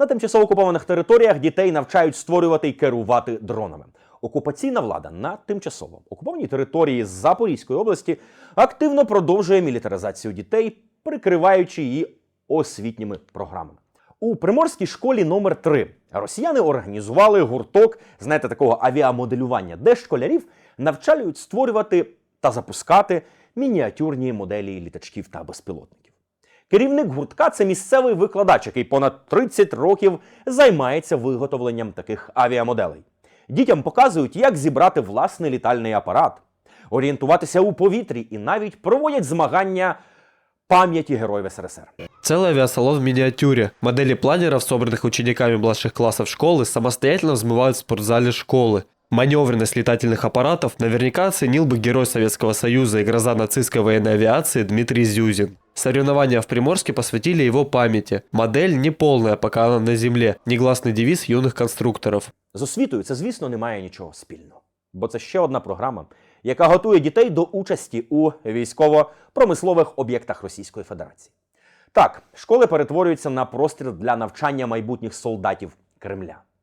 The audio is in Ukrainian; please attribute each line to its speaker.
Speaker 1: На тимчасово окупованих територіях дітей навчають створювати і керувати дронами. Окупаційна влада на тимчасово окупованій території Запорізької області активно продовжує мілітаризацію дітей, прикриваючи її освітніми програмами. У приморській школі номер 3 росіяни організували гурток, знаєте, такого авіамоделювання, де школярів навчають створювати та запускати мініатюрні моделі літачків та безпілотників. Керівник гуртка це місцевий викладач, який понад 30 років займається виготовленням таких авіамоделей. Дітям показують, як зібрати власний літальний апарат, орієнтуватися у повітрі і навіть проводять змагання пам'яті героїв СРСР.
Speaker 2: Целый авиасалон в миниатюре. Модели планеров, собранных учениками младших классов школы, самостоятельно взмывают в спортзале школы. Маневренность летательных аппаратов наверняка оценил бы герой Советского Союза и гроза нацистской военной авиации Дмитрий Зюзин. Соревнования в Приморске посвятили его памяти. Модель не полная, пока она на земле. Негласный девиз юных конструкторов.
Speaker 1: З освітою це, звісно, не має нічого спільного, бо це ще одна програма, яка готує дітей до участі у військово-промислових об'єктах Російської Федерації. Так, школи перетворюються на простір для навчання майбутніх солдатів Кремля.